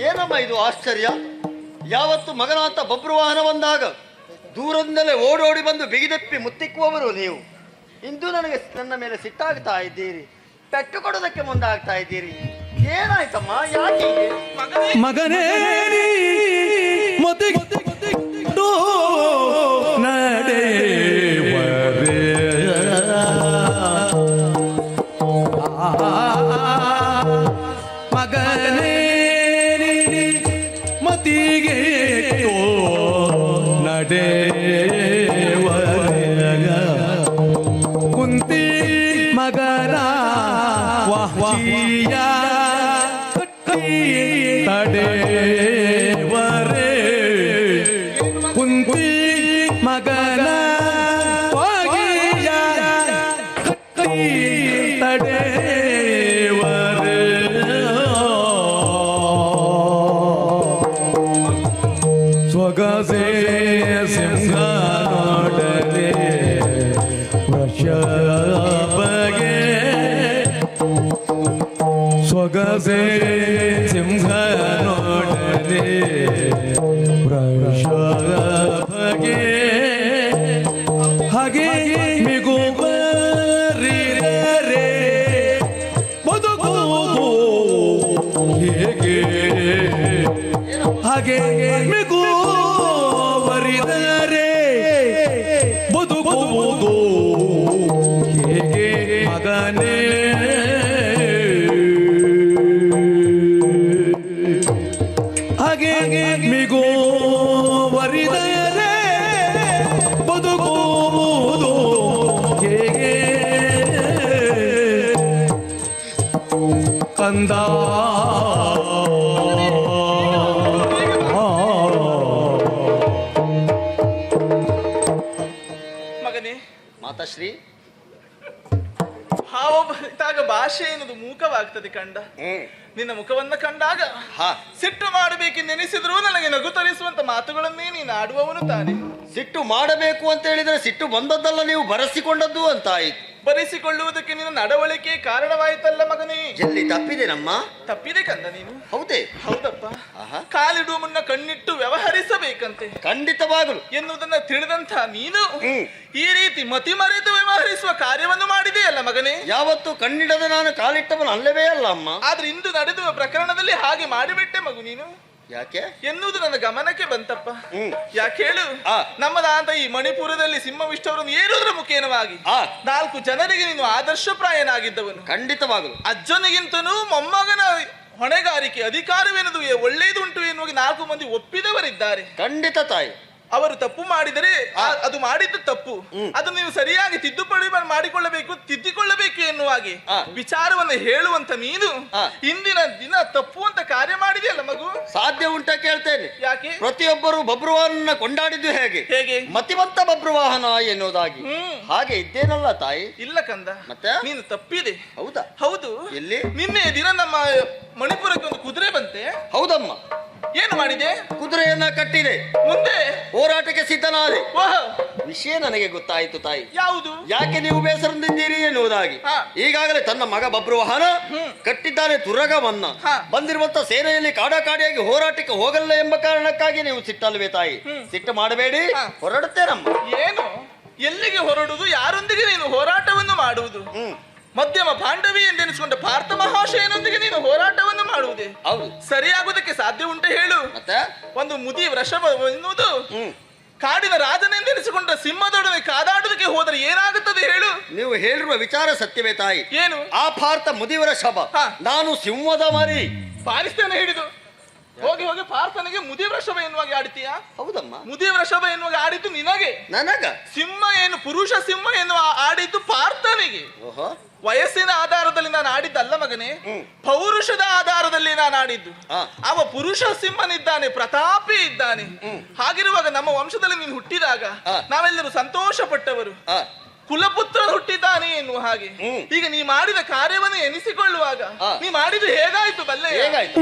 ಏನಮ್ಮ ಇದು ಆಶ್ಚರ್ಯ? ಯಾವತ್ತು ಮಗನಾಥ ಬಬ್ರು ವಾಹನ ಬಂದಾಗ ದೂರದಿಂದಲೇ ಓಡೋಡಿ ಬಂದು ಬಿಗಿದಪ್ಪಿ ಮುತ್ತಿಕ್ಕುವವರು ನೀವು. ಇಂದು ನನಗೆ ನನ್ನ ಮೇಲೆ ಸಿಟ್ಟಾಗ್ತಾ ಇದ್ದೀರಿ. ಪೆಟ್ಟು ಕೊಡೋದಕ್ಕೆ ಮುಂದಾಗ್ತಾ ಇದ್ದೀರಿ. ಏನಾಯ್ತಮ್ಮ? ಯಾಕೆ ಮಗನೇ ಮಗನೇ रा वाह वाह तड़े ಹಾವ ಬರಿತಾಗ ಭಾಷೆ ಎನ್ನುವುದು ಮೂಕವಾಗ್ತದೆ ಕಂಡ. ನಿನ್ನ ಮುಖವನ್ನ ಕಂಡಾಗ ಹಾ. ಸಿಟ್ಟು ನೆನೆಸಿದ್ರು ನನಗೆ ನಗು ತರಿಸುವಂತ ಮಾತುಗಳನ್ನೇ ನೀನು ಆಡುವವನು ತಾನೆ. ಸಿಟ್ಟು ಮಾಡಬೇಕು ಅಂತ ಹೇಳಿದ್ರೆ ಸಿಟ್ಟು ಬಂದದ್ದಲ್ಲ ನೀವು ಬರೆಸಿಕೊಂಡದ್ದು ಅಂತ ಆಯ್ತು. ಬರೆಸಿಕೊಳ್ಳುವುದಕ್ಕೆ ನಿನ್ನ ನಡವಳಿಕೆ ಕಾರಣವಾಯಿತಲ್ಲ ಮಗನೇ. ಎಲ್ಲಿ ತಪ್ಪಿದೆ ನಮ್ಮ? ತಪ್ಪಿದೆ ಕಂದ ನೀನು. ಹೌದೇ? ಹೌದಪ್ಪ. ಆಹಾ. ಕಾಲಿಡುವ ಮುನ್ನ ಕಣ್ಣಿಟ್ಟು ವ್ಯವಹರಿಸಬೇಕಂತೆ. ಖಂಡಿತವಾಗಲು. ಎನ್ನುವುದನ್ನ ತಿಳಿದಂತ ನೀನು ಹ್ಮ್. ಈ ರೀತಿ ಮತಿ ಮರೆತು ವ್ಯವಹರಿಸುವ ಕಾರ್ಯವನ್ನು ಮಾಡಿದೆಯಲ್ಲ ಮಗನೇ. ಯಾವತ್ತು ಕಣ್ಣಿಡದೆ ನಾನು ಕಾಲಿಟ್ಟವನು ಅಲ್ಲವೇ ಅಲ್ಲ ಅಮ್ಮ. ಆದ್ರೆ ಇಂದು ನಡೆದುವ ಪ್ರಕರಣದಲ್ಲಿ ಹಾಗೆ ಮಾಡಿಬಿಟ್ಟೆ ಮಗು ನೀನು. ಯಾಕೆ? ಎನ್ನುವುದು ನನ್ನ ಗಮನಕ್ಕೆ ಬಂತಪ್ಪ. ಹ್ಮ್. ಯಾಕೆ ಹೇಳು? ಆ. ನಮ್ಮದಾದ ಈ ಮಣಿಪುರದಲ್ಲಿ ಸಿಂಹವಿಷ್ಟವರನ್ನು ಏರುವುದರ ಮುಖೇನವಾಗಿ ಆ. ನಾಲ್ಕು ಜನರಿಗೆ ನೀನು ಆದರ್ಶಪ್ರಾಯನಾಗಿದ್ದವನು. ಖಂಡಿತವಾಗಲು. ಅಜ್ಜನಿಗಿಂತನೂ ಮೊಮ್ಮಗನ ಹೊಣೆಗಾರಿಕೆ ಅಧಿಕಾರವೇನದು ಒಳ್ಳೆಯದುಂಟು ಎನ್ನುವ ನಾಲ್ಕು ಮಂದಿ ಒಪ್ಪಿದವರಿದ್ದಾರೆ. ಖಂಡಿತ ತಾಯಿ. ಅವರು ತಪ್ಪು ಮಾಡಿದರೆ ಅದು ಮಾಡಿದ್ದು ತಪ್ಪು. ಅದು ನೀವು ಸರಿಯಾಗಿ ತಿದ್ದುಪಡಿ ಮಾಡಿಕೊಳ್ಳಬೇಕು ತಿದ್ದಿಕೊಳ್ಳಬೇಕು ಎನ್ನುವ ಹಾಗೆ. ವಿಚಾರವನ್ನು ಹೇಳುವಂತ ನೀನು. ಇಂದಿನ ದಿನ ತಪ್ಪು ಅಂತ ಕಾರ್ಯ ಮಾಡಿದೆಯಲ್ಲ ಮಗು? ಸಾಧ್ಯ ಉಂಟ ಕೇಳ್ತೇನೆ. ಯಾಕೆ? ಪ್ರತಿಯೊಬ್ಬರು ಬಬ್ರುವಾಹನ ಕೊಂಡಾಡಿದ್ದು ಹೇಗೆ? ಹೇಗೆ? ಮತಿವಂತ ಬಬ್ರುವಾಹನ ಎನ್ನುವುದಾಗಿ. ಹಾಗೆ ಇದ್ದೇನಲ್ಲ ತಾಯಿ? ಇಲ್ಲ ಕಂದ. ಮತ್ತೆ? ನೀನು ತಪ್ಪಿದೆ. ಹೌದಾ? ಹೌದು. ಎಲ್ಲಿ? ನಿನ್ನೆ ದಿನ ನಮ್ಮ ಮಣಿಪುರಕ್ಕೆ ಒಂದು ಕುದುರೆ ಬಂತೆ. ಹೌದಮ್ಮ. ಏನು ಮಾಡಿದೆ? ಕುದುರೆಯನ್ನ ಕಟ್ಟಿದೆ. ಮುಂದೆ? ಹೋರಾಟಕ್ಕೆ ಸಿದ್ಧನಾದೆ. ವಿಷಯ ನನಗೆ ಗೊತ್ತಾಯಿತು ತಾಯಿ. ಯಾವುದು? ಯಾಕೆ ನೀವು ಬೇಸರದಿಂದಿರಿ ಎನ್ನುವುದಾಗಿ. ಈಗಾಗಲೇ ತನ್ನ ಮಗ ಬಬ್ರು ವಾಹನ ಕಟ್ಟಿದ್ದಾನೆ ತುರಗವನ್ನ. ಬಂದಿರುವಂತ ಸೇನೆಯಲ್ಲಿ ಕಾಡಾಕಾಡಿಯಾಗಿ ಹೋರಾಟಕ್ಕೆ ಹೋಗಲ್ಲ ಎಂಬ ಕಾರಣಕ್ಕಾಗಿ ನೀವು ಸಿಟ್ಟಲ್ವೇ ತಾಯಿ? ಸಿಟ್ಟು ಮಾಡಬೇಡಿ. ಹೊರಡುತ್ತೇನಮ್ಮ. ಏನು? ಎಲ್ಲಿಗೆ ಹೊರಡುವುದು? ಯಾರೊಂದಿಗೆ ನೀನು ಹೋರಾಟವನ್ನು ಮಾಡುವುದು? ಮಧ್ಯಮ ಪಾಂಡವಿ ಎಂದೆನಿಸಿಕೊಂಡ ಪಾರ್ಥ ಮಹಾಶಯನೊಂದಿಗೆ ನೀನು ಹೋರಾಟವನ್ನು ಮಾಡುವುದೇ? ಹೌದು. ಸರಿಯಾಗುವುದಕ್ಕೆ ಸಾಧ್ಯ ಉಂಟು ಹೇಳು. ಮತ್ತೆ? ಒಂದು ಮುದಿ ವೃಷಭ ಎನ್ನುವುದು ಕಾಡಿನ ರಾಜನೆಂದೆನಿಸಿಕೊಂಡ ಸಿಂಹದೊಡನೆ ಕಾದಾಡುವುದಕ್ಕೆ ಹೋದರೆ ಏನಾಗುತ್ತದೆ ಹೇಳು? ನೀವು ಹೇಳಿರುವ ವಿಚಾರ ಸತ್ಯವೇ ತಾಯಿ. ಏನು? ಆ ಪಾರ್ಥ ಮುದಿವರ ಶಬ ಹಾ. ನಾನು ಸಿಂಹದ ಮರಿ. ಪಾಲಿಸ್ತೇನೆ ಹಿಡಿದು ಹೋಗಿ ಹೋಗಿ ಪಾರ್ಥನಿಗೆ ಮುದಿ ವೃಷಭ ಎನ್ನುವಾಗ ಆಡ್ತೀಯಾ? ಹೌದಮ್ಮ. ಮುದಿ ವೃಷಭ ಎನ್ನುವಾಗ ಆಡಿದ್ದು ನಿನಗೆ. ನನಗ? ಸಿಂಹ ಏನು ಪುರುಷ ಸಿಂಹ ಎನ್ನುವ ಆಡಿದ್ದು ಪಾರ್ಥನಿಗೆ. ಓಹೋ. ವಯಸ್ಸಿನ ಆಧಾರದಲ್ಲಿ ನಾನು ಆಡಿದ್ದಲ್ಲ ಮಗನೇ ಪೌರುಷದ ಆಧಾರದಲ್ಲಿ ನಾನು ಆಡಿದ್ದು ಅವ ಪುರುಷ ಸಿಂಹನಿದ್ದಾನೆ ಪ್ರತಾಪಿ ಇದ್ದಾನೆ ಹಾಗಿರುವಾಗ ನಮ್ಮ ವಂಶದಲ್ಲಿ ನೀನು ಹುಟ್ಟಿದಾಗ. ನಾವೆಲ್ಲರೂ ಸಂತೋಷ ಪಟ್ಟವರು ಕುಲಪುತ್ರ ಹುಟ್ಟಿದ್ದಾನೆ ಎನ್ನುವ ಹಾಗೆ. ಈಗ ನೀ ಮಾಡಿದ ಕಾರ್ಯವನ್ನು ಎನಿಸಿಕೊಳ್ಳುವಾಗ. ನೀ ಮಾಡಿದ್ದು ಹೇಗಾಯ್ತು ಬಲ್ಲೆ ಹೇಗಾಯ್ತು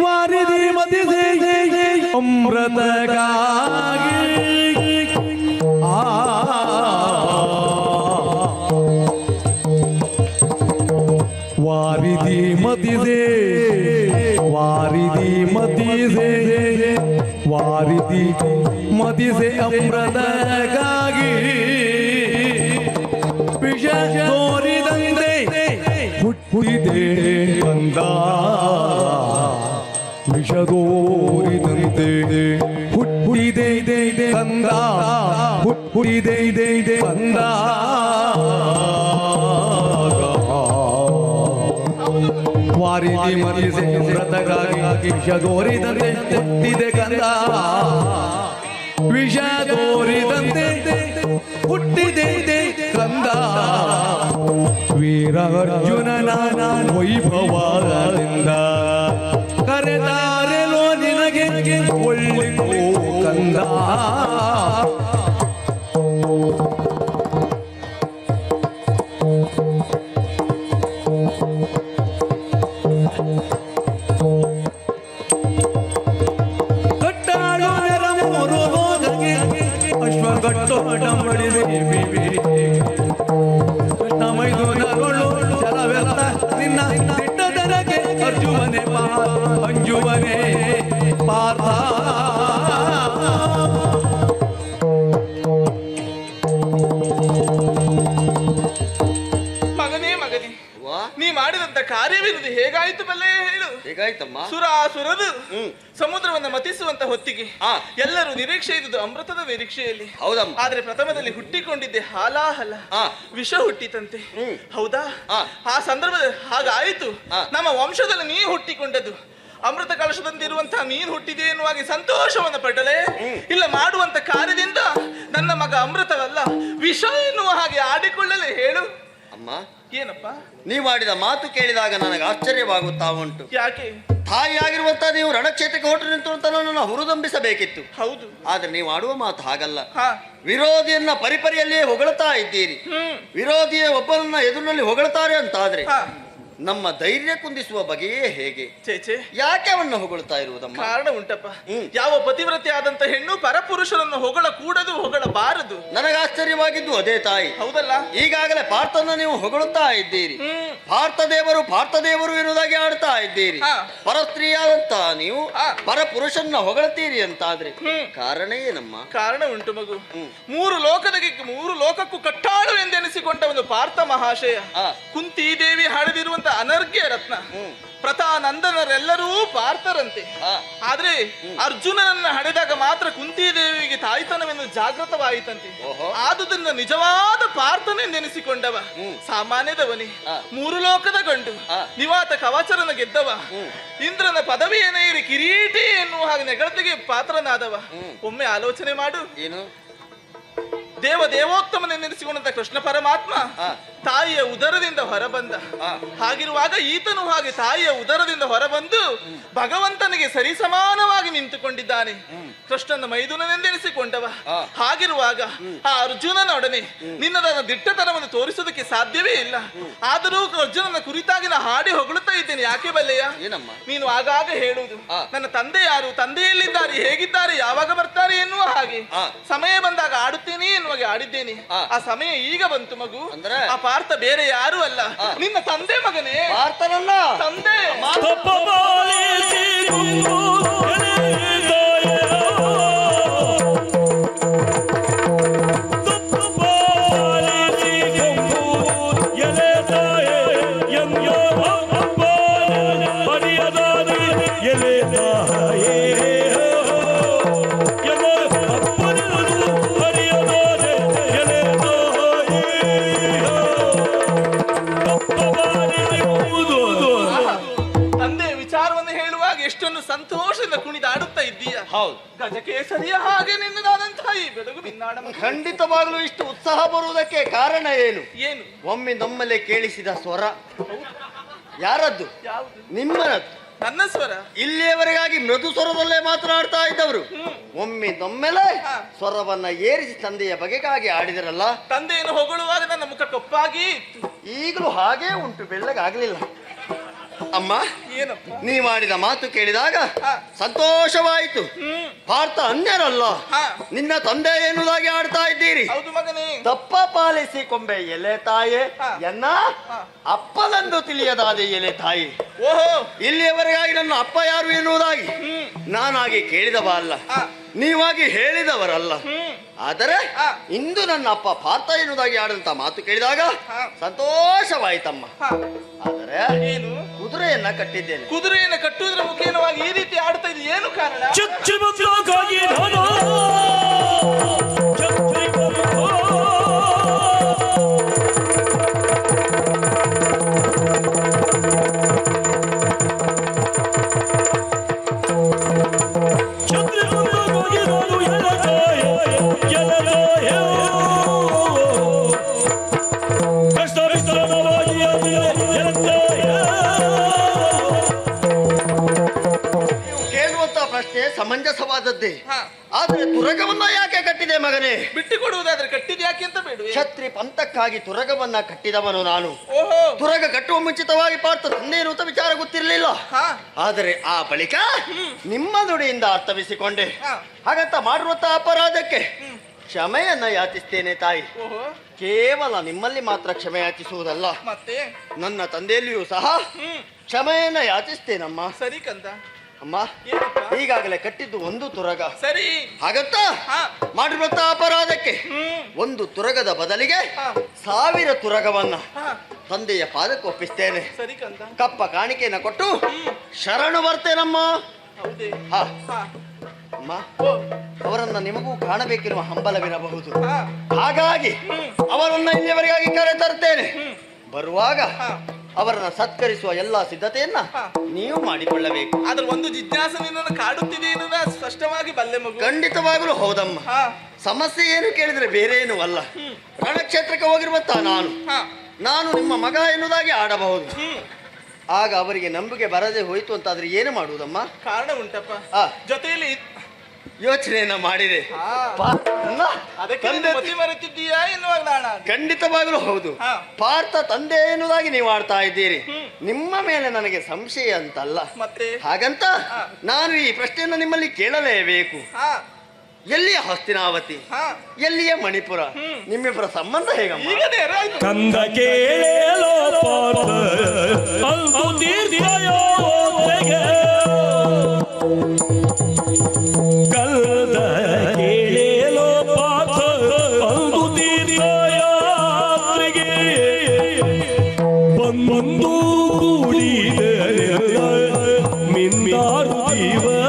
ಅಮೃತಗಾಗಿ ಆ ವಾರಿದಿ ಮತಿದೆ ವಾರಿದಿ ಮತಿ ಮತಿಸೆ. ವಾರಿದಿ ಮತಿಸೆ ಅಮೃತಗಾಗಿ ವಿಷ ತೋರಿದಂತೆ ಹುಟ್ಟಿದೆ ಕಂದ. ವಿಷ ತೋರಿದಂತೆ ಹುಟ್ಟಿದೆ ಕಂದ. ಹುಟ್ಟಿದೆ ಕಂದ. ವಾರಿದಿ ಮರಿಸೆ ವ್ರತಗಾಗಿ ವಿಷ ತೋರಿದಂತೆ ಹುಟ್ಟಿದೆ ಕಂದ. ವಿಷ ತೋರಿದಂತೆ ಹುಟ್ಟಿದೆ ಕಂದ. ವೀರ ಅರ್ಜುನನ ವೈಭವದಿಂದ ಕರೆದಾರೆಲೋ ನಿನಗೆ ಒಳ್ಳೆ ಕಂದ. ಜಲವೆಲ್ಲ ನಿನ್ನ ಪಾರ್ಥ. ಮಗನೇ ಮಗನೇ ವಾ. ನೀ ಮಾಡಿದಂತ ಕಾರ್ಯವಿರುವುದು ಹೇಗಾಯಿತು ಬಲ್ಲೆ ಹೇಗಾಯ್ತಮ್ಮ ಸುರಾಸುರದು. ಸುರದು ಸಮುದ್ರವನ್ನ ಮತಿಸುವಂತ ಹೊತ್ತಿಗೆ. ಎಲ್ಲರೂ ನಿರೀಕ್ಷೆ ಇದ್ದುದು ಅಮೃತದ ನಿರೀಕ್ಷೆಯಲ್ಲಿ ಹೌದಮ್ಮ. ಆದ್ರೆ ಪ್ರಥಮದಲ್ಲಿ ಹುಟ್ಟಿಕೊಂಡಿದ್ದೆ ಹಾಲಾಹಲ. ವಿಷ ಹುಟ್ಟಿತಂತೆ. ಹೌದಾ? ಆ. ಸಂದರ್ಭದಲ್ಲಿ ಹಾಗಾಯಿತು. ನಮ್ಮ ವಂಶದಲ್ಲಿ ನೀ ಹುಟ್ಟಿಕೊಂಡದ್ದು. ಅಮೃತ ಕಲಶದಂತಿರುವಂತಹ ನೀನು ಹುಟ್ಟಿದೆ ಎನ್ನುವಾಗಿ ಸಂತೋಷವನ್ನು ಪಡಲೆ ಇಲ್ಲ ಮಾಡುವಂತ ಕಾರ್ಯದಿಂದ ನನ್ನ ಮಗ ಅಮೃತವಲ್ಲ ವಿಷ ಎನ್ನುವ ಹಾಗೆ ಆಡಿಕೊಳ್ಳಲೆ ಹೇಳು. ಅಮ್ಮ ಏನಪ್ಪ? ನೀವು ಮಾಡಿದ ಮಾತು ಕೇಳಿದಾಗ ನನಗೆ ಆಶ್ಚರ್ಯವಾಗುತ್ತಾ ಉಂಟು. ಯಾಕೆ? ತಾಯಿಯಾಗಿರುವಂತ ನೀವು ರಣಕ್ಷೇತ್ರಕ್ಕೆ ಹೊರಟು ನಿಂತು ಅಂತ ನನ್ನ ಹುರಿದಂಬಿಸಬೇಕಿತ್ತು. ಹೌದು. ಆದ್ರೆ ನೀವು ಆಡುವ ಮಾತು ಹಾಗಲ್ಲ. ವಿರೋಧಿಯನ್ನ ಪರಿಪರಿಯಲ್ಲಿಯೇ ಹೊಗಳ್ತಾ ಇದ್ದೀರಿ. ವಿರೋಧಿಯ ಒಬ್ಬರನ್ನ ಎದುರಿನಲ್ಲಿ ಹೊಗಳ್ತಾರೆ ಅಂತಾದ್ರೆ ಹಾ. ನಮ್ಮ ಧೈರ್ಯ ಕುಂದಿಸುವ ಬಗೆಯೇ ಹೇಗೆ? ಚೇಚೆ ಯಾಕೆ ಅವನ್ನ ಹೊಗಳ್ತಾ ಇರುವುದಮ್ಮ? ಕಾರಣ ಉಂಟಪ್ಪ. ಯಾವ ಪತಿವ್ರತಿ ಆದಂತ ಹೆಣ್ಣು ಪರಪುರುಷರನ್ನು ಹೊಗಳ ಕೂಡದು ಹೊಗಳಬಾರದು. ನನಗೆ ಆಶ್ಚರ್ಯವಾಗಿದ್ದು ಅದೇ ತಾಯಿ. ಹೌದಲ್ಲ? ಈಗಾಗಲೇ ಪಾರ್ಥನ ನೀವು ಹೊಗಳುತ್ತಾ ಇದ್ದೀರಿ. ಪಾರ್ಥ ದೇವರು ಪಾರ್ಥ ದೇವರು ಇರುವುದಾಗಿ ಆಡ್ತಾ ಇದ್ದೀರಿ. ಪರಸ್ತ್ರೀಯಾದಂತ ನೀವು. ಪರಪುರುಷನ್ನ ಹೊಗಳ್ತೀರಿ ಅಂತಾದ್ರೆ. ಕಾರಣ ಏನಮ್ಮ? ಕಾರಣ ಉಂಟು ಮಗು. ಮೂರು ಲೋಕದಕ್ಕೆ ಮೂರು ಲೋಕಕ್ಕೂ ಕಟ್ಟಾಳು ಎಂದೆನಿಸಿಕೊಂಡ ಒಂದು ಪಾರ್ಥ ಮಹಾಶಯ. ಕುಂತಿ ದೇವಿ ಹಾಡಿದಿರುವಂತ ಅನರ್ಘ್ಯ ರತ್ನ. ಪ್ರತಾನಂದನರೆಲ್ಲರೂ ಪಾರ್ಥರಂತೆ. ಆದ್ರೆ ಅರ್ಜುನನನ್ನ ಹಡೆದಾಗ ಮಾತ್ರ ಕುಂತಿ ದೇವಿಗೆ ತಾಯ್ತನವೆಂದು ಜಾಗೃತವಾಯಿತಂತೆ. ಆದುದರಿಂದ ನಿಜವಾದ ಪಾರ್ಥನೆಂದೆನಿಸಿಕೊಂಡವ ಸಾಮಾನ್ಯದವನೇ. ಆ. ಮೂರು ಲೋಕದ ಗಂಡು. ನಿವಾತ ಕವಚರನ ಗೆದ್ದವ. ಇಂದ್ರನ ಪದವಿ ಇರಿ ಕಿರೀಟಿ ಎನ್ನುವ ಹಾಗೆ ನೆಗಳತೆಗೆ ಪಾತ್ರನಾದವ. ಒಮ್ಮೆ ಆಲೋಚನೆ ಮಾಡು. ಏನು? ದೇವ ದೇವೋತ್ತಮನೆನ್ನೆನಿಸಿಕೊಂಡಂತ ಕೃಷ್ಣ ಪರಮಾತ್ಮ. ತಾಯಿಯ ಉದರದಿಂದ ಹೊರಬಂದ. ಹಾಗಿರುವಾಗ ಈತನು ಹಾಗೆ ತಾಯಿಯ ಉದರದಿಂದ ಹೊರಬಂದು ಭಗವಂತನಿಗೆ ಸರಿಸಮಾನವಾಗಿ ನಿಂತುಕೊಂಡಿದ್ದಾನೆ. ಕೃಷ್ಣನ ಮೈದುನನೆಂದೆನಿಸಿಕೊಂಡವ. ಹಾಗಿರುವಾಗ ಆ ಅರ್ಜುನನೊಡನೆ ನಿನ್ನದನ್ನು ದಿಟ್ಟತನವನ್ನು ತೋರಿಸುವುದಕ್ಕೆ ಸಾಧ್ಯವೇ ಇಲ್ಲ. ಆದರೂ ಅರ್ಜುನನ ಕುರಿತಾಗಿ ನಾ ಹಾಡಿ ಹೊಗಳುತ್ತಾ ಇದ್ದೇನೆ. ಯಾಕೆ ಬಲ್ಲೆಯ? ನೀನು ಆಗಾಗ ಹೇಳುವುದು. ನನ್ನ ತಂದೆ ಯಾರು? ತಂದೆಯಲ್ಲಿದ್ದಾರೆ. ಹೇಗಿದ್ದಾರೆ? ಯಾವಾಗ ಬರ್ತಾರೆ ಎನ್ನುವ ಹಾಗೆ. ಸಮಯ ಬಂದಾಗ ಆಡುತ್ತೇನೆ ಎನ್ನುವಾಗೆ ಆಡಿದ್ದೇನೆ. ಆ. ಆ ಸಮಯ ಈಗ ಬಂತು ಮಗು. ಅಂದ್ರೆ? ಪಾರ್ಥ ಬೇರೆ ಯಾರು ಅಲ್ಲ. ನಿನ್ನ ತಂದೆ ಮಗನೇ. ಪಾರ್ಥನನ್ನ ತಂದೆ. ತಂದೆ ಕಾರಣ ಏನು? ಏನು? ಒಮ್ಮೆ ನಮ್ಮಲ್ಲೇ ಕೇಳಿಸಿದ ಸ್ವರ. ಯಾರದ್ದು? ನಿಮ್ಮನದ್ದು ನನ್ನ ಸ್ವರ? ಇಲ್ಲಿಯವರೆಗಾಗಿ ಮೃದು ಸ್ವರದಲ್ಲೇ ಮಾತನಾಡ್ತಾ ಇದ್ದವರು. ಒಮ್ಮೆ ನಮ್ಮೆಲೆ ಸ್ವರವನ್ನ ಏರಿಸಿ ತಂದೆಯ ಬಗೆಗಾಗಿ ಆಡಿದರಲ್ಲ ತಂದೆಯನ್ನು ಹೊಗಳುವಾಗ ನನ್ನ ಮುಖ ಕಪ್ಪಾಗಿ ಈಗಲೂ ಹಾಗೇ ಉಂಟು ಬೆಳ್ಳಗಾಗ್ಲಿಲ್ಲ. ಅಮ್ಮ ಏನಪ್ಪ? ನೀ ಮಾಡಿದ ಮಾತು ಕೇಳಿದಾಗ ಸಂತೋಷವಾಯಿತು. ಭಾರತ ಅನ್ಯರಲ್ಲ. ನಿನ್ನ ತಂದೆ ಎನ್ನುವುದಾಗಿ ಆಡ್ತಾ ಇದ್ದೀರಿ. ತಪ್ಪ ಪಾಲಿಸಿ ಕೊಂಬೆ ಎಲೆ ತಾಯೇ. ಎನ್ನ? ಹಾ. ಅಪ್ಪನಂದು ತಿಳಿಯದಾದೆ ಎಲೆ ತಾಯಿ. ಓಹೋ. ಇಲ್ಲಿಯವರೆಗಾಗಿ ನನ್ನ ಅಪ್ಪ ಯಾರು ಎನ್ನುವುದಾಗಿ? ನಾನಾಗಿ ಕೇಳಿದವ ಅಲ್ಲ. ನೀವಾಗಿ ಹೇಳಿದವರಲ್ಲ. ಆದರೆ ಇಂದು ನನ್ನ ಅಪ್ಪ ಪಾರ್ಥ ಎನ್ನುವುದಾಗಿ ಆಡಿದಂತ ಮಾತು ಕೇಳಿದಾಗ ಸಂತೋಷವಾಯಿತಮ್ಮ. ಸಂತೋಷವಾಯ್ತಮ್ಮ ಆದರೆ ಏನು? ಕುದುರೆಯನ್ನ ಕಟ್ಟಿದ್ದೇನೆ. ಕುದುರೆಯನ್ನು ಕಟ್ಟುವುದರ ಮುಖೇನವಾಗಿ ಈ ರೀತಿ ಆಡ್ತಾ ಇದೆ ಏನು ಕಾರಣ? ಚುಚ್ಚು ಮುಚ್ಚು. ಸಮಂಜಸವಾದದ್ದೇ. ಹಾ. ಆದ್ರೆ ತುರಗವನ್ನ ಯಾಕೆ ಕಟ್ಟಿದೆ ಮಗನೇ? ಬಿಟ್ಟು ಕೊಡುವುದಾದ್ರೆ ಕಟ್ಟಿದ ಯಾಕೆ ಅಂತ ಬೇಡ. ಛತ್ರಿ ಪಂಥಕ್ಕಾಗಿ ತುರಗವನ್ನ ಕಟ್ಟಿದವನು ನಾನು. ಓಹೋ. ತುರಗ ಕಟ್ಟುವ ಮುಂಚಿತವಾಗಿ ಪಾರ್ಥ ತಂದೆ ಅಂತ ವಿಚಾರ ಗೊತ್ತಿರಲಿಲ್ಲ. ಹಾ. ಆದರೆ ಆ ಬಳಿಕ ನಿಮ್ಮ ನುಡಿಯಿಂದ ಅರ್ಥವಿಸಿಕೊಂಡೆ. ಹಾ. ಹಾಗಂತ ಮಾಡಿರುವಂತ ಅಪರಾಧಕ್ಕೆ ಕ್ಷಮೆಯನ್ನ ಯಾಚಿಸ್ತೇನೆ ತಾಯಿ. ಓಹೋ. ಕೇವಲ ನಿಮ್ಮಲ್ಲಿ ಮಾತ್ರ ಕ್ಷಮೆ ಯಾಚಿಸುವುದಲ್ಲ. ಮತ್ತೆ? ನನ್ನ ತಂದೆಯಲ್ಲಿಯೂ ಸಹ ಹ್ಮ್. ಕ್ಷಮೆಯನ್ನ ಯಾಚಿಸ್ತೇನಮ್ಮ. ಸರಿ ಕಂದ. ಅಮ್ಮ ಈಗಾಗಲೇ ಕಟ್ಟಿದ್ದು ಒಂದು ತುರಗ. ಸರಿ. ಹಾಗಂತ? ಮಾಡಿರುವಂತ ಅಪರಾಧಕ್ಕೆ ಒಂದು ತುರಗದ ಬದಲಿಗೆ ಸಾವಿರ ತುರಗವನ್ನ ತಂದೆಯ ಪಾದಕ್ಕೆ ಒಪ್ಪಿಸ್ತೇನೆ. ಕಪ್ಪ ಕಾಣಿಕೆಯನ್ನ ಕೊಟ್ಟು ಶರಣು ಬರ್ತೇನಮ್ಮ. ಅಮ್ಮ ಅವರನ್ನ ನಿಮಗೂ ಕಾಣಬೇಕಿರುವ ಹಂಬಲವಿರಬಹುದು. ಹಾಗಾಗಿ ಅವರನ್ನ ಇಲ್ಲಿಯವರೆಗಾಗಿ ಕರೆ ತರ್ತೇನೆ ಬರುವಾಗ ಅವರನ್ನ ಸತ್ಕರಿಸುವ ಎಲ್ಲಾ ಸಿದ್ಧತೆಯನ್ನ. ನೀವು ಮಾಡಿಕೊಳ್ಳಬೇಕು. ಆದ್ರೆ ಒಂದು ಜಿಜ್ಞಾಸೆ ನಿನ್ನನ್ನು ಕಾಡುತ್ತಿದೆ ಎನ್ನುವುದ ಸ್ಪಷ್ಟವಾಗಿ ಬಲ್ಲೆ ಮಗು. ಖಂಡಿತವಾಗಲೂ ಹೌದಮ್ಮ. ಸಮಸ್ಯೆ ಏನು ಕೇಳಿದ್ರೆ ಬೇರೆ ಏನು ಅಲ್ಲ ರಣಕ್ಷೇತ್ರಕ್ಕೆ ಹೋಗಿರುವಂತ ನಾನು. ನಾನು ನಿಮ್ಮ ಮಗ ಎನ್ನುವುದಾಗಿ ಆಡಬಹುದು. ಆಗ ಅವರಿಗೆ ನಂಬಿಕೆ ಬರದೆ ಹೋಯಿತು ಅಂತಾದ್ರೆ ಏನು ಮಾಡುವುದಮ್ಮ? ಕಾರಣ ಉಂಟಪ್ಪ. ಜೊತೆಯಲ್ಲಿ ಯೋಚನೆಯನ್ನ ಮಾಡಿದೆ. ಹಾ. ಪಾರ್ಥನ ಅದಕ್ಕೆ ತಂದೆ ಮರೆತಿದ್ದೀಯಾ ಖಂಡಿತವಾಗಲೂ ಹೌದು. ಪಾರ್ಥ ತಂದೆ ಎನ್ನುವುದಾಗಿ ನೀವು ಆಡ್ತಾ ಇದ್ದೀರಿ. ನಿಮ್ಮ ಮೇಲೆ ನನಗೆ ಸಂಶಯ ಅಂತಲ್ಲ. ಮತ್ತೆ? ಹಾಗಂತ ನಾನು ಈ ಪ್ರಶ್ನೆಯನ್ನು ನಿಮ್ಮಲ್ಲಿ ಕೇಳಲೇಬೇಕು. ಹಾ. ಎಲ್ಲಿಯ ಹಸ್ತಿನಾವತಿ? ಹಾ. ಎಲ್ಲಿಯ ಮಣಿಪುರ. ನಿಮ್ಮಿಬ್ಬರ ಸಂಬಂಧ ಹೇಗಮ್ಮ? ಕಂದ ಕೇಳೇಲೋ ಪಾರ್ಥ ಮಿಂದಾರು ದಿವಸ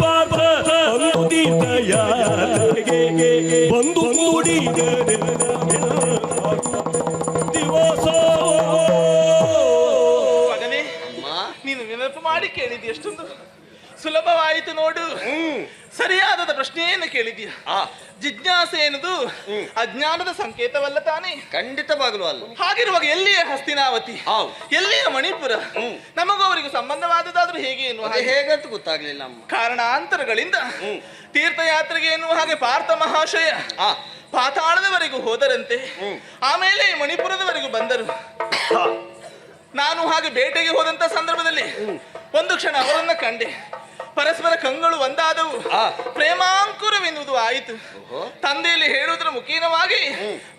ಪಾತ್ರ ಬಂದು ದಿವಸ. ಮಗನೇ ನೀನು ನೆನಪು ಮಾಡಿ ಕೇಳಿದಿ ಎಷ್ಟೊಂದು ಸುಲಭವಾಯಿತು ನೋಡು. ಹ್ಮ್. ಸರಿಯಾದ ಪ್ರಶ್ನೆಯನ್ನು ಕೇಳಿದೀಯ ಜಿಜ್ಞಾಸೆ ಏನದು ಅಜ್ಞಾನದ ಸಂಕೇತವಲ್ಲ ತಾನೇ? ಖಂಡಿತವಾಗಲೂ ಅಲ್ಲ. ಹಾಗಿರುವಾಗ ಎಲ್ಲಿಯ ಹಸ್ತಿನಾವತಿ. ಎಲ್ಲಿಯ ಮಣಿಪುರ. ನಮಗೂ ಅವರಿಗೂ ಸಂಬಂಧವಾದದಾದ್ರೂ ಹೇಗೆ ಎನ್ನುವ ಹೇಗಂತ ಗೊತ್ತಾಗ್ಲಿಲ್ಲ ಕಾರಣಾಂತರಗಳಿಂದ. ತೀರ್ಥಯಾತ್ರೆಗೆ ಎನ್ನುವ ಹಾಗೆ ಪಾರ್ಥ ಮಹಾಶಯ ಆ. ಪಾತಾಳದವರೆಗೂ ಹೋದರಂತೆ. ಆಮೇಲೆ ಮಣಿಪುರದವರೆಗೂ ಬಂದರು. ನಾನು ಹಾಗೆ ಬೇಟೆಗೆ ಹೋದಂತ ಸಂದರ್ಭದಲ್ಲಿ ಒಂದು ಕ್ಷಣ ಅವರನ್ನ ಕಂಡೆ. ಪರಸ್ಪರ ಕಂಗಳು ಒಂದಾದವು. ಪ್ರೇಮಾಂಕುರವೆನ್ನುವುದು ಆಯಿತು. ತಂದೆಯಲ್ಲಿ ಹೇಳುವುದರ ಮುಖೀನವಾಗಿ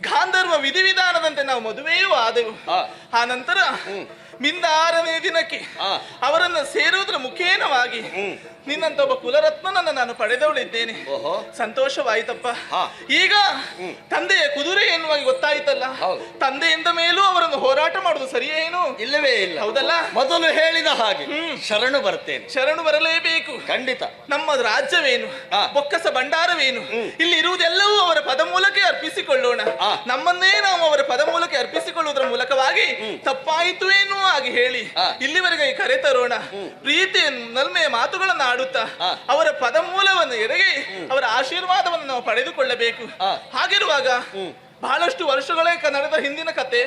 ಗಾಂಧರ್ವ ವಿಧಿವಿಧಾನದಂತೆ ನಾವು ಮದುವೆಯೂ ಆದೆವು ಆ. ಆ ನಂತರ ಮಿಂದಾರನೇ ದಿನಕ್ಕೆ. ಅವರನ್ನ ಸೇರುವುದರ ಮುಖೇನವಾಗಿ. ನಿನ್ನಂತ ಒಬ್ಬ ಕುಲರತ್ನನನ್ನ ನಾನು ಪಡೆದವಳಿದ್ದೇನೆ. ಸಂತೋಷವಾಯಿತಪ್ಪ. ಈಗ ತಂದೆಯ ಕುದುರೆ ಎನ್ನುವ ಎನ್ನುವಾಗಿ ಗೊತ್ತಾಯ್ತಲ್ಲ. ತಂದೆಯಿಂದ ಮೇಲೂ ಅವರನ್ನು ಹೋರಾಟ ಮಾಡುದು ಸರಿಯೇನು? ಇಲ್ಲವೇ ಇಲ್ಲ. ಹೌದಲ್ಲ? ಮೊದಲು ಹೇಳಿದ ಹಾಗೆ ಹ್ಮ್. ಶರಣು ಬರ್ತೇನೆ. ಶರಣು ಬರಲೇಬೇಕು. ಖಂಡಿತ. ನಮ್ಮ ರಾಜ್ಯವೇನು. ಬೊಕ್ಕಸ ಭಂಡಾರವೇನು? ಇಲ್ಲಿ ಇರುವುದೆಲ್ಲವೂ ಪದ ಮೂಲಕ ಅರ್ಪಿಸಿಕೊಳ್ಳೋಣ. ನಮ್ಮನ್ನೇ ನಾವು ಅವರ ಪದ ಮೂಲಕ ಅರ್ಪಿಸಿಕೊಳ್ಳುವುದರ ಮೂಲಕವಾಗಿ ತಪ್ಪಾಯಿತು ಏನೋ ಆಗಿ ಹೇಳಿ. ಇಲ್ಲಿವರೆಗೆ ಕರೆ ತರೋಣ. ಪ್ರೀತಿಯ ನಲ್ಮೆಯ ಮಾತುಗಳನ್ನು ಆಡುತ್ತಾ ಅವರ ಪದ ಮೂಲವನ್ನು ಎಡೆಗೆ ಅವರ ಆಶೀರ್ವಾದವನ್ನು ನಾವು ಪಡೆದುಕೊಳ್ಳಬೇಕು. ಹಾಗಿರುವಾಗ ಬಹಳಷ್ಟು ವರ್ಷಗಳೇ ಕನ್ನಡದ ನಡೆದ ಹಿಂದಿನ ಕತೆ.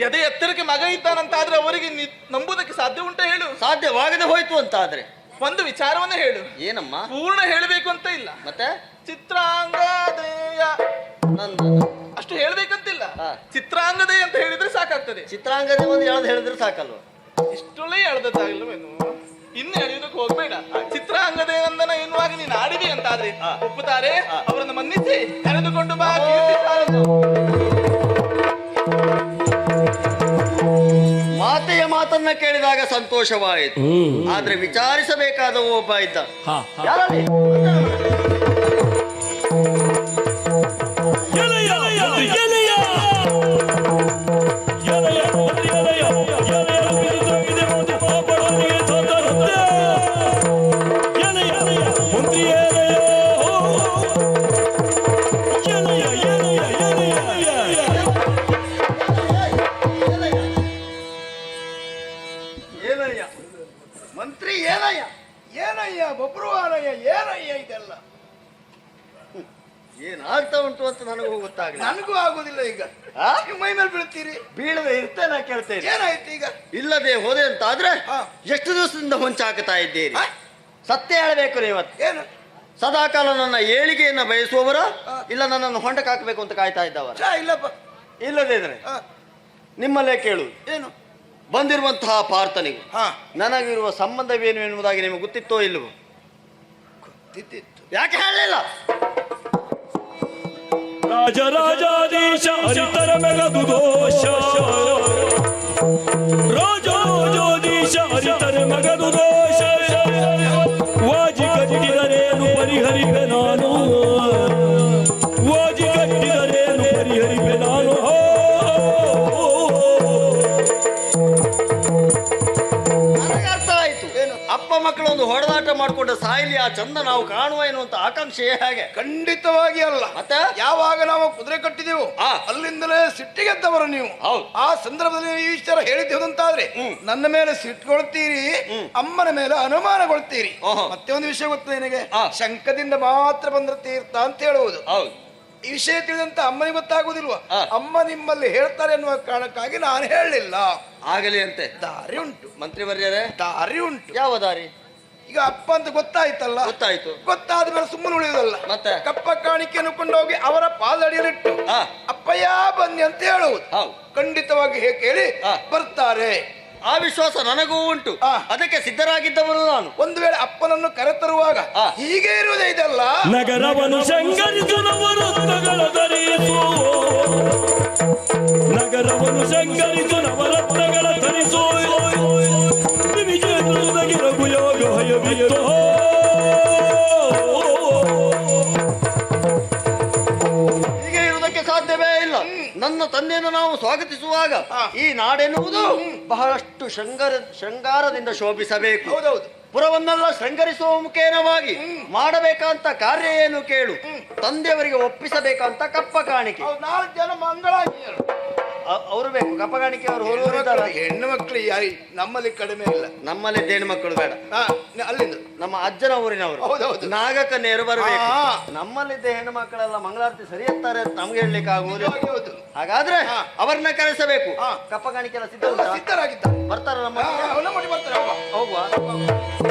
ಎದೆ ಎತ್ತರಕ್ಕೆ ಮಗ ಇದ್ದಾನಂತಾದ್ರೆ ಅವರಿಗೆ ನಂಬುದಕ್ಕೆ ನಂಬುವುದಕ್ಕೆ ಸಾಧ್ಯ ಉಂಟ ಹೇಳು. ಸಾಧ್ಯವಾಗದೆ ಹೋಯ್ತು ಅಂತಾದ್ರೆ. ಒಂದು ವಿಚಾರವನ್ನ ಹೇಳು. ಏನಮ್ಮ? ಪೂರ್ಣ ಹೇಳಬೇಕು ಅಂತ ಇಲ್ಲ. ಮತ್ತೆ? ಚಿತ್ರಾಂಗದಯ. ನಂದನ ಅಷ್ಟು ಹೇಳ್ಬೇಕಂತಿಲ್ಲ. ಹಾ. ಚಿತ್ರಾಂಗದಯ ಅಂತ ಹೇಳಿದ್ರೆ ಸಾಕಾಗ್ತದೆ. ಚಿತ್ರಾಂಗದ ಒಂದು ಎಳ್ದು ಹೇಳಿದ್ರೆ ಸಾಕಲ್ವ? ಇಷ್ಟೊಳ್ಳೆ ಎಳ್ದದ್ದಾಗಿಲ್ಲವೇನು ಇನ್ನು ಎಳೆಯೋದಕ್ಕೆ ಹೋಗ್ಬೇಡ. ಚಿತ್ರಾಂಗದೇ ನಂದನ ಎನ್ನುವಾಗ ನೀನು ಆಡಿದಿ ಅಂತಾದ್ರೆ ಹಾ. ಒಪ್ಪುತ್ತಾರೆ? ಹಾ. ಅವರನ್ನು ಮನ್ನಿಸಿ ಕರೆದುಕೊಂಡು ಬಾ ಕೀರ್ತಿ. ಮಾತೆಯ ಮಾತನ್ನ ಕೇಳಿದಾಗ ಸಂತೋಷವಾಯಿತು. ಆದ್ರೆ ವಿಚಾರಿಸಬೇಕಾದ ಒಬ್ಬ ಇದ್ದ. ಹಾ. ಯಾರಲ್ಲಿ? ಏನಯ್ಯ ಮಂತ್ರಿ ಏನಯ್ಯ ಏನಯ್ಯ ಬಬ್ರುವಾರಯ್ಯ ಏನಯ್ಯ ಇದೆಲ್ಲ. ಏನಾಗ್ತಾ ಉಂಟು ಅಂತ ನನಗೂ ಗೊತ್ತಾಗಲಿಲ್ಲ. ನನಗೂ ಆಗುದಿಲ್ಲ ಈಗ? ನೀವು ಮೈ ಮೇಲೆ ಬೀಳ್ತೀರಿ. ಬೀಳದೆ ಇರ್ತೇನೆ ಕೇಳ್ತೇನೆ. ಏನಾಯ್ತು ಈಗ? ಇಲ್ಲದೆ ಹೋದೆ ಅಂತ ಆದ್ರೆ ಎಷ್ಟು ದಿವಸದಿಂದ ಹೊಂಚಾಕತಾ ಇದ್ದೀರಿ? ಸತ್ಯ ಹೇಳಬೇಕು ನೀವತ್ತು ಏನು? ಸದಾಕಾಲ ನನ್ನ ಏಳಿಗೆಯನ್ನ ಬಯಸುವವರ ಇಲ್ಲ ನನ್ನನ್ನು ಹೊಂಡಕ್ಕೆ ಹಾಕಬೇಕು ಅಂತ ಕಾಯ್ತಾ ಇದ್ದವರ? ಇಲ್ಲಪ್ಪ. ಇಲ್ಲದೇ ಇದ್ರೆ ನಿಮ್ಮಲ್ಲೇ ಕೇಳು. ಏನು? ಬಂದಿರುವಂತಹ ಪಾರ್ಥನಿಗೂ ಹಾ. ನನಗಿರುವ ಸಂಬಂಧವೇನು ಎನ್ನುವುದಾಗಿ ನಿಮಗೆ ಗೊತ್ತಿತ್ತೋ ಇಲ್ಲವೋ? ಗೊತ್ತಿದ್ದಿತ್ತು ಯಾಕೆ ಹೇಳಲಿಲ್ಲ? ರಾಜ ಹರಿತರ ಮಗದು ದೋಷ. ರಾಜರಾಜಾಧೀಶ ಹರಿತರ ಮೆಗದು ದೋಷ. ಮಾಡಿಕೊಂಡು ಸಾಯಿಲಿ ಆ ಚಂದ ನಾವು ಕಾಣುವ ಎನ್ನುವಂತ ಆಕಾಂಕ್ಷೆ ಹಾಗೆ? ಖಂಡಿತವಾಗಿ ಅಲ್ಲ. ಮತ್ತೆ? ಯಾವಾಗ ನಾವು ಕುದುರೆ ಕಟ್ಟಿದೆವು. ಅಲ್ಲಿಂದಲೇ ಸಿಟ್ಟಿಗೆದ್ದವರು ನೀವು. ಹೌದು. ಆ ಸಂದರ್ಭದಲ್ಲಿ ಈ ವಿಚಾರ ಹೇಳಿದ್ದೇವೆ ಅಂತಾದ್ರೆ ಹ್ಮ್. ನನ್ನ ಮೇಲೆ ಸಿಟ್ಕೊಳ್ತೀರಿ ಅಮ್ಮನ ಮೇಲೆ ಅನುಮಾನಗೊಳ್ತೀರಿ. ಮತ್ತೆ ಒಂದು ವಿಷಯ ಗೊತ್ತು ನಿನಗೆ? ಶಂಕದಿಂದ ಮಾತ್ರ ಬಂದ್ರ ತೀರ್ಥ ಅಂತ ಹೇಳುವುದು. ಹೌದು. ಈ ವಿಷಯ ತಿಳಿದಂತ ಅಮ್ಮನಿಗೆ ಗೊತ್ತಾಗುದಿಲ್ವಾ ಅಮ್ಮ ನಿಮ್ಮಲ್ಲಿ ಹೇಳ್ತಾರೆ ಅನ್ನುವ ಕಾರಣಕ್ಕಾಗಿ ನಾನು ಹೇಳಲಿಲ್ಲ ಆಗಲಿ ಅಂತೆ. ದಾರಿ ಉಂಟು. ಮಂತ್ರಿವರ್ಯರೇ ದಾರಿ ಉಂಟು. ಯಾವ ದಾರಿ? ಈಗ ಅಪ್ಪ ಅಂತ ಗೊತ್ತಾಯ್ತಲ್ಲ? ಗೊತ್ತಾಯ್ತು. ಗೊತ್ತಾದ ಮೇಲೆ ಸುಮ್ಮನೆ ಉಳಿಯುವುದಲ್ಲ. ಮತ್ತೆ? ಕಪ್ಪ ಕಾಣಿಕೆಯನ್ನು ಕೊಂಡೋಗಿ ಅವರ ಪಾದಡಿಯಲ್ಲಿಟ್ಟು. ಅಪ್ಪಯ್ಯ ಬನ್ನಿ ಅಂತ ಹೇಳುವುದು. ಹೌದು. ಖಂಡಿತವಾಗಿ ಹೇಗೆ ಕೇಳಿ ಬರ್ತಾರೆ. ಆ ವಿಶ್ವಾಸ ನನಗೂ ಉಂಟು. ಅದಕ್ಕೆ ಸಿದ್ಧರಾಗಿದ್ದವನು ನಾನು. ಒಂದು ವೇಳೆ ಅಪ್ಪನನ್ನು ಕರೆತರುವಾಗ ಆ. ಹೀಗೆ ಇರುವುದೇ ಇದಲ್ಲ? ನಗರವನು ನಗರವನು ಧರಿಸು. ರತ್ನಗಳ ನವರತ್ನಗಳ ಈ ನಾಡೆನ್ನುವುದು ಬಹಳಷ್ಟು ಶೃಂಗಾರ ಶೃಂಗಾರದಿಂದ ಶೋಭಿಸಬೇಕು. ಹೌದೌದು. ಪುರವನ್ನೆಲ್ಲ ಶೃಂಗರಿಸುವ ಮುಖೇನವಾಗಿ ಮಾಡಬೇಕಂತ ಕಾರ್ಯ ಏನು ಕೇಳು ತಂದೆಯವರಿಗೆ ಒಪ್ಪಿಸಬೇಕಂತ ಕಪ್ಪ ಕಾಣಿಕೆ. ನಾಲ್ಕು ಜನ ಮಂಗಳಾಗಿ ಅ- ಅವರು ಬೇಕು. ಕಪಗಾಣಿಕೆ ಅವರು ಹೆಣ್ಣು ಮಕ್ಕಳು- ಹೆಣ್ಣು ಮಕ್ಕಳು ಯಾ- ನಮ್ಮಲ್ಲಿ ಕಡಿಮೆ ಇಲ್ಲ. ನಮ್ಮಲ್ಲಿ ಹೆಣ್ಣು ಮಕ್ಕಳು ಬೇಡ. ಹಾ, ನ- ಅಲ್ಲಿಂದ. ನಮ್ಮ ಅಜ್ಜನ ಊರಿನವರು. ನಾಗಕ್ಕ ನೇರು ಬರಬೇಕು. ಆ. ನಮ್ಮಲ್ಲಿದ್ದ ಹೆಣ್ಣು ಮಕ್ಕಳೆಲ್ಲ ಮಂಗಳಾರತಿ ಸರಿಯತ್ತಾರೆ ಅಂತ ನಮ್ಗೆ ಹೇಳಲಿಕ್ಕೆ ಆಗುವುದು ನಿಜವಾಗಿ ಹೌದು. ಹಾಗಾದ್ರೆ ಹಾ. ಅವರನ್ನ ಕರೆಸಬೇಕು. ಆ. ಕಪ್ಪ ಕಾಣಿಕೆ ಎಲ್ಲ ಸಿದ್ಧ ಸಿದ್ಧರಾಗಿದ್ದ ಉಂಟಾ? ಬರ್ತಾರ ನಮ್ಮ ಹಾ, ಹಾ, ಮಾಡಿ ಬರ್ತಾರೆ. ಹೋಗುವ.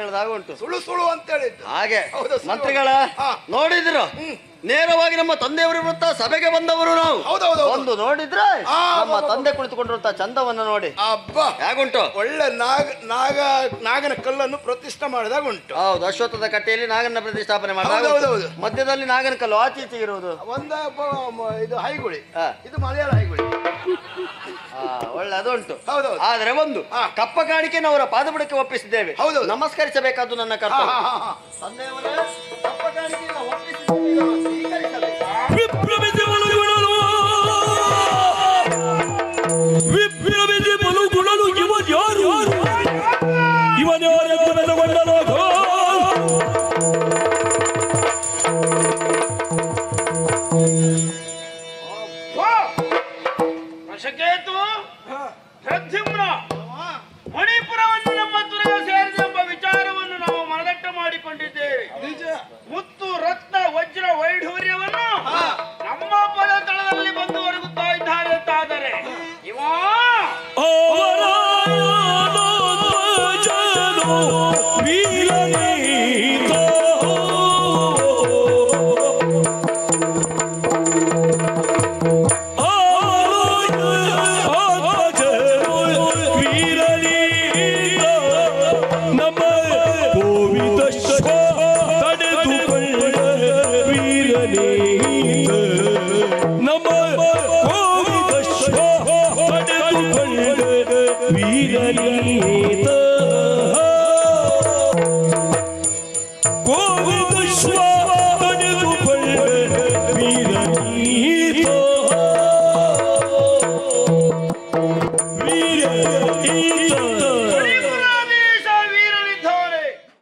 ಹೇಳಿದಾಗ ಉಂಟು. ಸುಳು ಸುಳು ಅಂತ ಹೇಳಿದ್ದು. ಹಾಗೆ. ಮಂತ್ರಿಗಳ ನೋಡಿದ್ರು. ನೇರವಾಗಿ ನಮ್ಮ ತಂದೆಯವರ ವೃತ್ತ ಸಭೆಗೆ ಬಂದವರು ನಾವು. ಹೌದೌದು ಒಂದು ನೋಡಿದ್ರೆ ನಮ್ಮ ತಂದೆ ಕುಳಿತುಕೊಂಡಿರುವಂತ ಚಂದವನ್ನ ನೋಡಿ. ಅಬ್ಬ. ಹೇಗುಂಟು? ಒಳ್ಳೆ ನಾಗ ನಾಗ ನಾಗನ ಕಲ್ಲನ್ನು ಪ್ರತಿಷ್ಠೆ ಮಾಡಿದಾಗ ಉಂಟು. ಹೌದು ಅಶ್ವತ್ಥದ ಕಟ್ಟೆಯಲ್ಲಿ ನಾಗನ ಪ್ರತಿಷ್ಠಾಪನೆ ಹೌದು, ಹೌದು, ಮಾಡಿದ ಹೌದು. ಮಧ್ಯದಲ್ಲಿ ನಾಗನ ಕಲ್ಲು ಆಚೀಚೆ ಇರುವುದು. ಒಂದ ಇದು ಹೈಗುಳಿ. ಇದು ಮಲಯಾಳ ಹೈಗುಳಿ. ಆ, ಒಳ್ಳೆ ಅದುಂಟು. ಹೌದು ಆದ್ರೆ ಒಂದು. ಕಪ್ಪ ಕಾಣಿಕೆ ಅವರ ಪಾದಬುಡಕ್ಕೆ ಒಪ್ಪಿಸಿದ್ದೇವೆ. ಹೌದು ನಮಸ್ಕರಿಸಬೇಕಾದ್ದು ನನ್ನ ಕರ್ತವ್ಯ. ತಂದೆಯವರೇ ಕಪ್ಪ